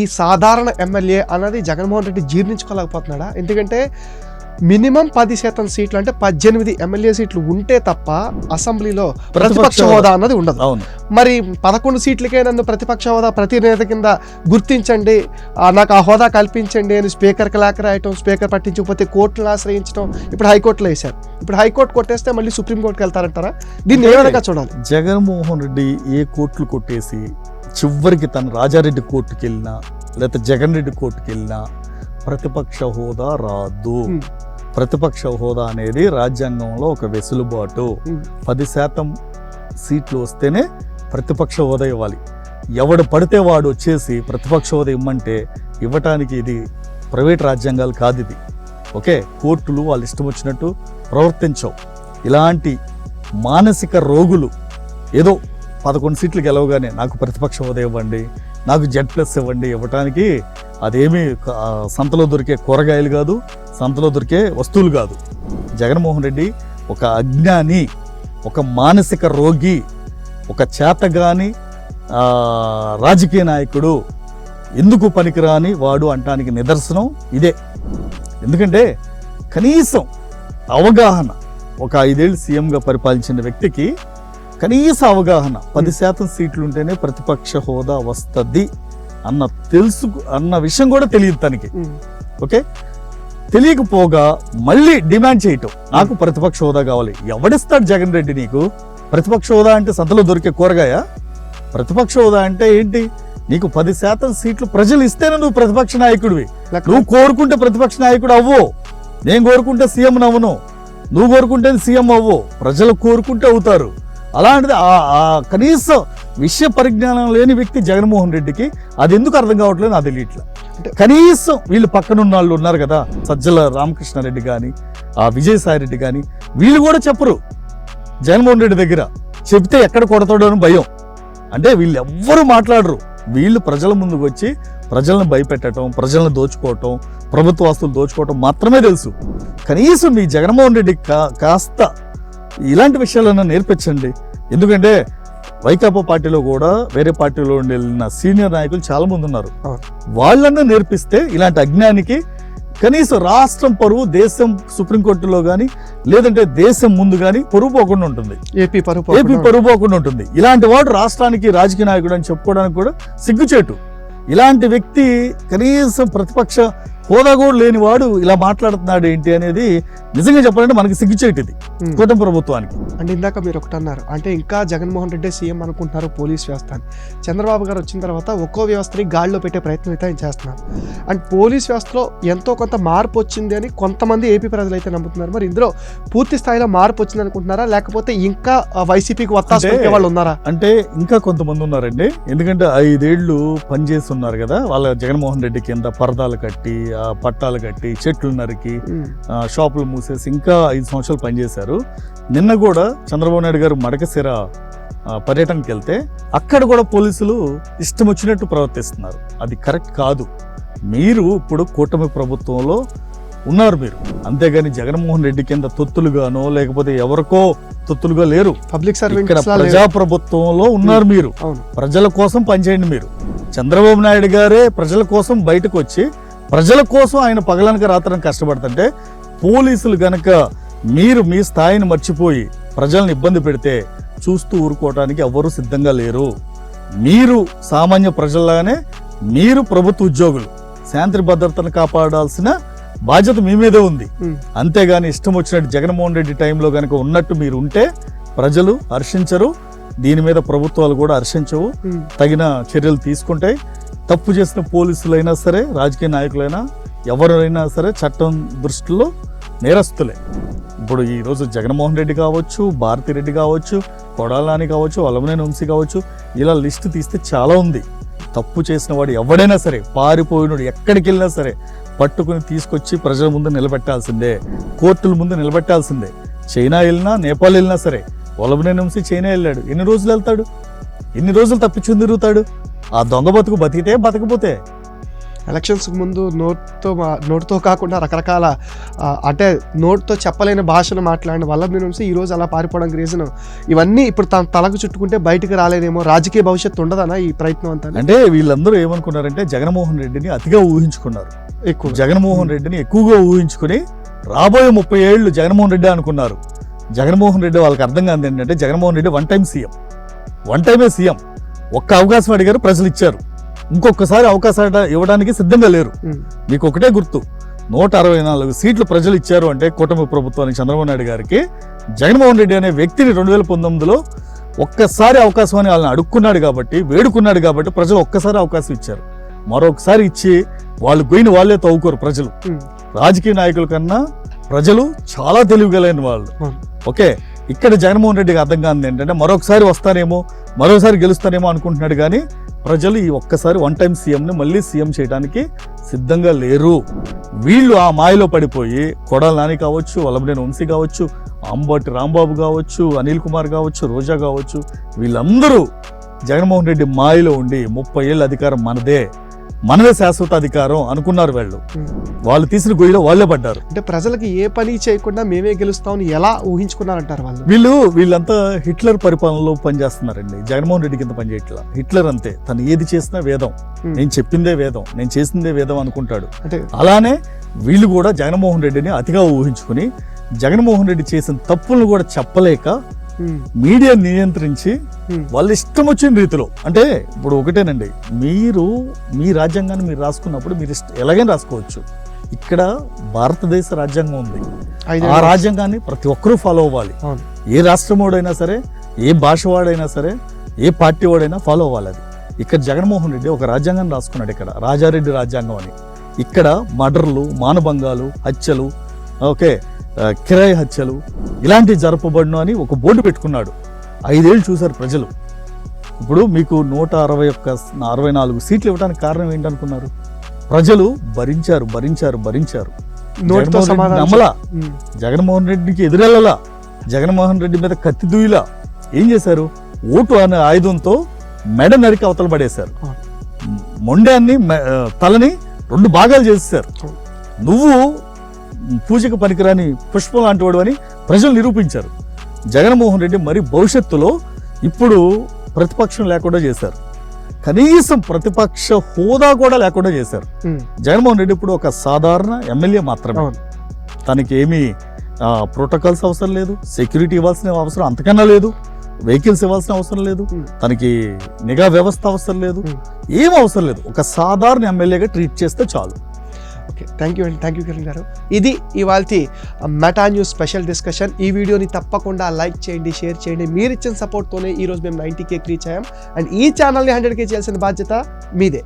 ఈ సాధారణ ఎమ్మెల్యే అన్నది జగన్మోహన్ రెడ్డి జీర్ణించుకోలేకపోతున్నాడా? ఎందుకంటే మినిమం పది శాతం సీట్లు అంటే పద్దెనిమిది ఎమ్మెల్యే సీట్లు ఉంటే తప్ప అసెంబ్లీలో ప్రతిపక్ష హోదా అన్నది ఉండదు. అవును. మరి పదకొండు సీట్లకే నన్ను ప్రతిపక్ష హోదా ప్రతినేత కింద గుర్తించండి. నాకు ఆ హోదా కల్పించండి అని స్పీకర్కి లేఖ రాయటం స్పీకర్ పట్టించకపోతే కోర్టును ఆశ్రయించడం ఇప్పుడు హైకోర్టులో వేశారు. ఇప్పుడు హైకోర్టు కొట్టేస్తే మళ్ళీ సుప్రీంకోర్టుకి వెళ్తారంటారా? దీన్ని ఏ విధంగా చూడాలి? జగన్మోహన్ రెడ్డి ఏ కోర్టులు కొట్టేసి చివరికి తన రాజారెడ్డి కోర్టుకి వెళ్ళినా లేకపోతే జగన్ రెడ్డి కోర్టుకి వెళ్ళినా ప్రతిపక్ష హోదా రాదు. ప్రతిపక్ష హోదా అనేది రాజ్యాంగంలో ఒక వెసులుబాటు. పది శాతం సీట్లు వస్తేనే ప్రతిపక్ష హోదా ఇవ్వాలి. ఎవడు పడితే వాడు వచ్చేసి ప్రతిపక్ష హోదా ఇమ్మంటే ఇవ్వటానికి ఇది ప్రైవేట్ రాజ్యాంగాలు కాదు ఇది. ఓకే? కోర్టులు వాళ్ళు ఇష్టం వచ్చినట్టు ప్రవర్తించవు. ఇలాంటి మానసిక రోగులు ఏదో పదకొండు సీట్లు గెలవగానే నాకు ప్రతిపక్ష హోదా ఇవ్వండి నాకు జెడ్ ప్లస్ ఇవ్వండి ఇవ్వటానికి అదేమీ సంతలో దొరికే కూరగాయలు కాదు సంతలో దొరికే వస్తువులు కాదు. జగన్మోహన్ రెడ్డి ఒక అజ్ఞాని ఒక మానసిక రోగి ఒక చేతగాని రాజకీయ నాయకుడు. ఎందుకు పనికిరాని వాడు అంటానికి నిదర్శనం ఇదే. ఎందుకంటే కనీసం అవగాహన ఒక ఐదేళ్ళు సీఎంగా పరిపాలించిన వ్యక్తికి కనీస అవగాహన. పది శాతం సీట్లు ఉంటేనే ప్రతిపక్ష హోదా వస్తుంది అన్న తెలుసు అన్న విషయం కూడా తెలియదు తనకి. ఓకే? తెలియకపోగా మళ్ళీ డిమాండ్ చేయటం. నాకు ప్రతిపక్ష హోదా కావాలి. ఎవడిస్తాడు జగన్ రెడ్డి నీకు? ప్రతిపక్ష హోదా అంటే సంతలో దొరికే కూరగాయ? ప్రతిపక్ష హోదా అంటే ఏంటి? నీకు పది శాతం సీట్లు ప్రజలు ఇస్తేనే నువ్వు ప్రతిపక్ష నాయకుడివి. నువ్వు కోరుకుంటే ప్రతిపక్ష నాయకుడు అవ్వు. నేను కోరుకుంటే సీఎం నవ్వను. నువ్వు కోరుకుంటే సీఎం అవ్వు. ప్రజలు కోరుకుంటే అవుతారు. అలాంటిది కనీసం విషయ పరిజ్ఞానం లేని వ్యక్తి జగన్మోహన్ రెడ్డికి అది ఎందుకు అర్థం కావట్లేదు నాకు తెలియట్లే అంటే- కనీసం వీళ్ళు పక్కన ఉన్న వాళ్ళు ఉన్నారు కదా సజ్జల రామకృష్ణారెడ్డి కానీ ఆ విజయసాయి రెడ్డి కానీ వీళ్ళు కూడా చెప్పరు. జగన్మోహన్ రెడ్డి దగ్గర చెప్తే ఎక్కడ కొడతాడో అని భయం. అంటే వీళ్ళు ఎవ్వరు మాట్లాడరు. వీళ్ళు ప్రజల ముందుకు వచ్చి ప్రజలను భయపెట్టడం ప్రజలను దోచుకోవటం ప్రభుత్వ ఆస్తులు దోచుకోవటం మాత్రమే తెలుసు. కనీసం మీ జగన్మోహన్ రెడ్డి కా కాస్త ఇలాంటి విషయాలను నేర్పించండి. ఎందుకంటే వైకాపా పార్టీలో కూడా వేరే పార్టీలో వెళ్ళిన సీనియర్ నాయకులు చాలా మంది ఉన్నారు. అవును. వాళ్ళన్నా నేర్పిస్తే ఇలాంటి అజ్ఞానికి కనీసం రాష్ట్రం పరువు దేశం సుప్రీంకోర్టులో కానీ లేదంటే దేశం ముందు కానీ పరువు పోకుండా ఉంటుంది. ఏపీ పరుపు ఏపీ పరువు పోకుండా ఉంటుంది. ఇలాంటి వాడు రాష్ట్రానికి రాజకీయ నాయకుడు అని చెప్పుకోవడానికి కూడా సిగ్గుచేటు. ఇలాంటి వ్యక్తి కనీసం ప్రతిపక్ష హోదా కూడా లేని వాడు ఇలా మాట్లాడుతున్నాడు ఏంటి అనేది నిజంగా చెప్పాలంటే మనకి సిగ్గుచేటు ఇది ఉమ్. కూటమి ప్రభుత్వానికి. అంటే ఇందాక మీరు ఒకటి అన్నారు అంటే ఇంకా జగన్మోహన్ రెడ్డి సీఎం అనుకుంటున్నారు పోలీస్ వ్యవస్థ అని చంద్రబాబు గారు వచ్చిన తర్వాత ఒక్కో వ్యవస్థని గాడిలో పెట్టే ప్రయత్నం అయితే ఆయన చేస్తున్నారు. అండ్ పోలీస్ వ్యవస్థలో ఎంతో కొంత మార్పు వచ్చింది అని కొంతమంది ఏపీ ప్రజలు అయితే నమ్ముతున్నారు. మరి ఇందులో పూర్తి స్థాయిలో మార్పు వచ్చింది అనుకుంటున్నారా? లేకపోతే ఇంకా వైసీపీకి వత్తాసు వాళ్ళు ఉన్నారా? అంటే ఇంకా కొంతమంది ఉన్నారండి. ఎందుకంటే ఐదేళ్ళు పనిచేసి ఉన్నారు కదా వాళ్ళ జగన్మోహన్ రెడ్డి కింద పరదాలు కట్టి ఆ పట్టాలు కట్టి చెట్లు నరికి షాపులు మూసేసి ఇంకా ఐదు సంవత్సరాలు పనిచేశారు. నిన్న కూడా చంద్రబాబు నాయుడు గారు మడకశిర ఆ, పర్యటనకి వెళ్తే అక్కడ కూడా పోలీసులు ఇష్టం వచ్చినట్టు ప్రవర్తిస్తున్నారు. అది కరెక్ట్ కాదు. మీరు ఇప్పుడు కూటమి ప్రభుత్వంలో ఉన్నారు మీరు. అంతేగాని జగన్మోహన్ రెడ్డి కింద తొత్తులుగానో లేకపోతే ఎవరికో తొత్తులుగా లేరు. పబ్లిక్ లేరు. ప్రజాప్రభుత్వంలో ఉన్నారు మీరు. ప్రజల కోసం పనిచేయండి మీరు. చంద్రబాబు నాయుడు గారే ప్రజల కోసం బయటకు వచ్చి ప్రజల కోసం ఆయన పగలనక రాత్రని కష్టపడుతుంటే పోలీసులు గనక మీరు మీ స్థాయిని మర్చిపోయి ప్రజల్ని ఇబ్బంది పెడితే చూస్తూ ఊరుకోవడానికి ఎవ్వరూ సిద్ధంగా లేరు. మీరు సామాన్య ప్రజల్లాగానే మీరు ప్రభుత్వ ఉద్యోగులు. శాంతి భద్రతను కాపాడాల్సిన బాధ్యత మీ మీదే ఉంది. అంతేగాని ఇష్టం వచ్చినట్టు జగన్మోహన్ రెడ్డి టైంలో కనుక ఉన్నట్టు మీరు ఉంటే ప్రజలు హర్షించరు. దీని మీద ప్రభుత్వాలు కూడా హర్షించవు. తగిన చర్యలు తీసుకుంటాయి. తప్పు చేసిన పోలీసులైనా సరే రాజకీయ నాయకులైనా ఎవరైనా సరే చట్టం దృష్టిలో నేరస్తులే. ఇప్పుడు ఈ రోజు జగన్మోహన్ రెడ్డి కావచ్చు భారతిరెడ్డి కావచ్చు కొడాలని కావచ్చు అలమనేని వంశీ కావచ్చు ఇలా లిస్టు తీస్తే చాలా ఉంది. తప్పు చేసిన వాడు ఎవడైనా సరే పారిపోయినడు ఎక్కడికి వెళ్ళినా సరే పట్టుకుని తీసుకొచ్చి ప్రజల ముందు నిలబెట్టాల్సిందే కోర్టుల ముందు నిలబెట్టాల్సిందే. చైనా వెళ్ళినా నేపాల్ వెళ్ళినా సరే వల్లభనేని వంశీ చైనా వెళ్ళాడు. ఎన్ని రోజులు వెళ్తాడు? ఎన్ని రోజులు తప్పించుకుని తిరుగుతాడు? ఆ దొంగ బతుకు బతికితే బతకపోతే. ఎలక్షన్స్ ముందు నోట్తో మా- నోటితో కాకుండా రకరకాల అంటే నోటితో చెప్పలేని భాషను మాట్లాడిన వల్లభనేని వంశీ ఈ రోజు అలా పారిపోవడానికి రీజన్ ఇవన్నీ ఇప్పుడు తన తలకు చుట్టుకుంటే బయటికి రాలేదేమో రాజకీయ భవిష్యత్తు ఉండదనా ఈ ప్రయత్నం అంతా? అంటే వీళ్ళందరూ ఏమనుకున్నారంటే జగన్మోహన్ రెడ్డిని అతిగా ఊహించుకున్నారు. ఎక్కువ. జగన్మోహన్ రెడ్డిని ఎక్కువగా ఊహించుకుని రాబోయే ముప్పై ఏళ్ళు జగన్మోహన్ రెడ్డి అనుకున్నారు. జగన్మోహన్ రెడ్డి వాళ్ళకి అర్థం కాదు ఏంటంటే Jaganmohan Reddy one time CM one టైమే సీఎం ఒక్క అవకాశం అడిగారు ప్రజలు ఇచ్చారు. ఇంకొకసారి అవకాశం ఇవ్వడానికి సిద్ధంగా లేరు. మీకు ఒకటే గుర్తు. నూట అరవై నాలుగు సీట్లు ప్రజలు ఇచ్చారు అంటే కూటమి ప్రభుత్వానికి చంద్రబాబు నాయుడు గారికి జగన్మోహన్ రెడ్డి అనే వ్యక్తిని రెండు వేల పంతొమ్మిదిలో ఒక్కసారి అవకాశం అని వాళ్ళని అడుక్కున్నాడు కాబట్టి వేడుకున్నాడు కాబట్టి ప్రజలు ఒక్కసారి అవకాశం ఇచ్చారు. మరొకసారి ఇచ్చి వాళ్ళు గొయ్యిని వాళ్ళే తవ్వుకోరు ప్రజలు. రాజకీయ నాయకుల కన్నా ప్రజలు చాలా తెలివిగలైన వాళ్ళు. ఓకే? ఇక్కడ జగన్మోహన్ రెడ్డికి అర్థం కాదు ఏంటంటే మరొకసారి వస్తానేమో మరోసారి గెలుస్తానేమో అనుకుంటున్నాడు కానీ ప్రజలు ఈ ఒక్కసారి వన్ టైం సీఎంని మళ్ళీ సీఎం చేయడానికి సిద్ధంగా లేరు. వీళ్ళు ఆ మాయలో పడిపోయి కొడాల నాని కావచ్చు వల్లభనేని వంశీ కావచ్చు అంబటి రాంబాబు కావచ్చు అనిల్ కుమార్ కావచ్చు రోజా కావచ్చు వీళ్ళందరూ జగన్మోహన్ రెడ్డి మాయలో ఉండి ముప్పై ఏళ్ళ అధికారం మనదే. మనదే శాశ్వత అధికారం అనుకున్నారు వీళ్ళు. వాళ్ళు తీసిన గొయ్యిలో వాళ్ళే పడ్డారు. అంటే ప్రజలకి ఏ పని చేయకుండా మేమే గెలుస్తామని ఎలా ఊహించుకున్నారంటారు వాళ్ళు? వీళ్ళు వీళ్ళంతా హిట్లర్ పరిపాలనలో పనిచేస్తున్నారండి. జగన్మోహన్ రెడ్డి కింద పనిచేయట్లా. హిట్లర్ అంతే. తను ఏది చేసినా వేదం. నేను చెప్పిందే వేదం. నేను చేసిందే వేదం అనుకుంటాడు. అంటే అలానే వీళ్ళు కూడా జగన్మోహన్ రెడ్డిని అతిగా ఊహించుకుని జగన్మోహన్ రెడ్డి చేసిన తప్పులను కూడా చెప్పలేక మీడియా నియంత్రించి వాళ్ళ ఇష్టం వచ్చిన రీతిలో అంటే ఇప్పుడు ఒకటేనండి మీరు మీ రాజ్యాంగాన్ని మీరు రాసుకున్నప్పుడు మీరు ఇష్ట ఎలాగైనా రాసుకోవచ్చు. ఇక్కడ భారతదేశ రాజ్యాంగం ఉంది. ఆ రాజ్యాంగాన్ని ప్రతి ఒక్కరూ ఫాలో అవ్వాలి. ఏ రాష్ట్రం వాడైనా సరే ఏ భాష వాడైనా సరే ఏ పార్టీ వాడైనా ఫాలో అవ్వాలి అది. ఇక్కడ జగన్మోహన్ రెడ్డి ఒక రాజ్యాంగాన్ని రాసుకున్నాడు ఇక్కడ రాజారెడ్డి రాజ్యాంగం అని. ఇక్కడ మర్డర్లు మానభంగాలు హత్యలు ఓకే కిరాయి హత్యలు ఇలాంటివి జరపబడును అని ఒక బోర్డు పెట్టుకున్నాడు. ఐదేళ్ళు చూశారు ప్రజలు. ఇప్పుడు మీకు నూట అరవై ఒక్క అరవై నాలుగు సీట్లు ఇవ్వడానికి కారణం ఏంటనుకున్నారు? ప్రజలు భరించారు భరించారు భరించారు. నమ్మలా? జగన్మోహన్ రెడ్డికి ఎదురెళ్ళలా? జగన్మోహన్ రెడ్డి మీద కత్తి దూయిలా? ఏం చేశారు? ఓటు అనే ఆయుధంతో మెడ నరికి అవతల పడేశారు. మొండాన్ని తలని రెండు భాగాలు అవును. నువ్వు పూజకు పనికిరాని పుష్పం లాంటి వాడు అని ప్రజలు నిరూపించారు. జగన్మోహన్ రెడ్డి మరి భవిష్యత్తులో ఇప్పుడు ప్రతిపక్షం లేకుండా చేశారు. కనీసం ప్రతిపక్ష హోదా కూడా లేకుండా చేశారు. జగన్మోహన్ రెడ్డి ఇప్పుడు ఒక సాధారణ ఎమ్మెల్యే మాత్రమే. తనకి ఏమీ ప్రోటోకాల్స్ అవసరం లేదు. సెక్యూరిటీ ఇవ్వాల్సిన అవసరం అంతకన్నా లేదు. వెహికల్స్ ఇవ్వాల్సిన అవసరం లేదు. తనకి నిఘా వ్యవస్థ అవసరం లేదు. ఏం అవసరం లేదు. ఒక సాధారణ ఎమ్మెల్యేగా ట్రీట్ చేస్తే చాలు. ఓకే థ్యాంక్ యూ అండి థ్యాంక్ యూ కిరణ్ గారు. ఇది ఇవాళ మెటా న్యూస్ స్పెషల్ డిస్కషన్ ఈ వీడియోని తప్పకుండా లైక్ చేయండి షేర్ చేయండి. మీరు ఇచ్చిన సపోర్ట్తోనే ఈ రోజు మేము నైంటీ కేక్ రీచ్ అయ్యాం అండ్ ఈ ఛానల్ని హండ్రెడ్ కే చేయాల్సిన బాధ్యత మీదే.